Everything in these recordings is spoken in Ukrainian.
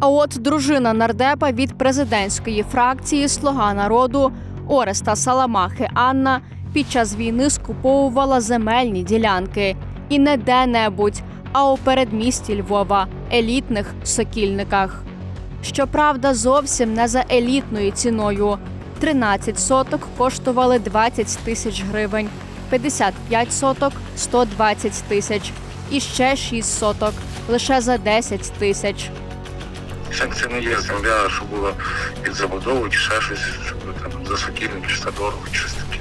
А от дружина нардепа від президентської фракції Слуга народу Ореста Саламахи Анна під час війни скуповувала земельні ділянки і не де-небудь, а у передмісті Львова, елітних сокільниках. Щоправда, зовсім не за елітною ціною. 13 соток коштували 20 тисяч гривень, 55 соток 120 тисяч, і ще 6 соток лише за 10 тисяч. Це, це не є земля, що була під забудову чи ще щось, щоб там за сокільники, чи за чи щось таке.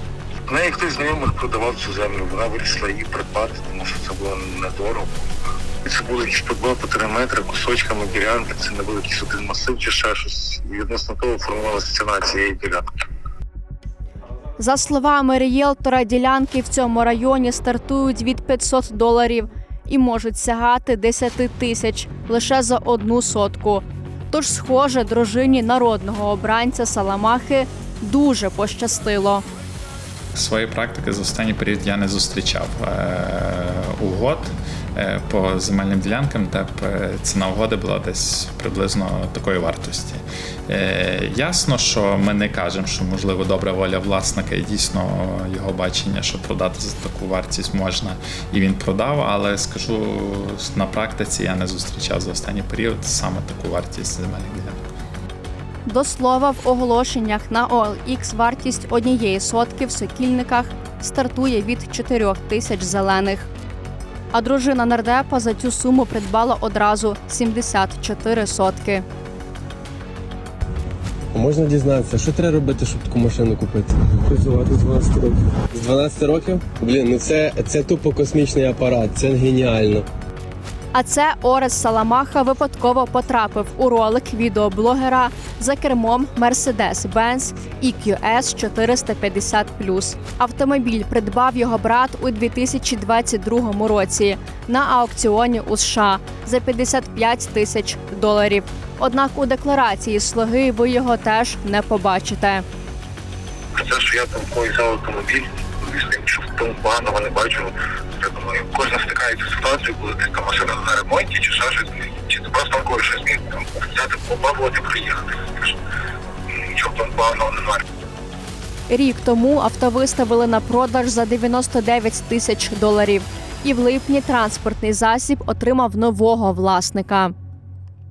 В неї хтось знайомих продавав цю землю, вона вирішила її придбати, тому що це було недорого. Це були по два по три метри кусочками ділянки, це не був якийсь один масив чи ще щось. І відносно того формувалася ціна цієї ділянки. За словами рієлтора, ділянки в цьому районі стартують від 500 доларів і можуть сягати 10 тисяч лише за одну сотку. Тож, схоже, дружині народного обранця Саламахи дуже пощастило. Своєї практики за останній період я не зустрічав е, угод по земельним ділянкам, де б е, ціна угоди була десь приблизно такої вартості. Е, ясно, що ми не кажемо, що можливо добра воля власника і дійсно його бачення, що продати за таку вартість можна, і він продав. Але скажу на практиці я не зустрічав за останній період саме таку вартість земельних ділянок. До слова, в оголошеннях на OLX вартість однієї сотки в сокільниках стартує від 4 тисяч зелених. А дружина нардепа за цю суму придбала одразу 74 сотки. Можна дізнатися, що треба робити, щоб таку машину купити? Працювати з 12 років. З 12 років? Блін, ну це, це тупо космічний апарат, це геніально. А це Орес Саламаха випадково потрапив у ролик відеоблогера за кермом Mercedes-Benz EQS 450 Автомобіль придбав його брат у 2022 році на аукціоні у США за 55 тисяч доларів. Однак у декларації слуги ви його теж не побачите. Це, що я там взяв автомобіль, звісно, що в тому поганого не бачу. Я думаю, кожен стикається ситуацію, коли там машина на ремонті, чи ще щось, чи ти просто когось щось міг там взяти, побавити, приїхати. Нічого там поганого немає. Рік тому авто виставили на продаж за 99 тисяч доларів. І в липні транспортний засіб отримав нового власника.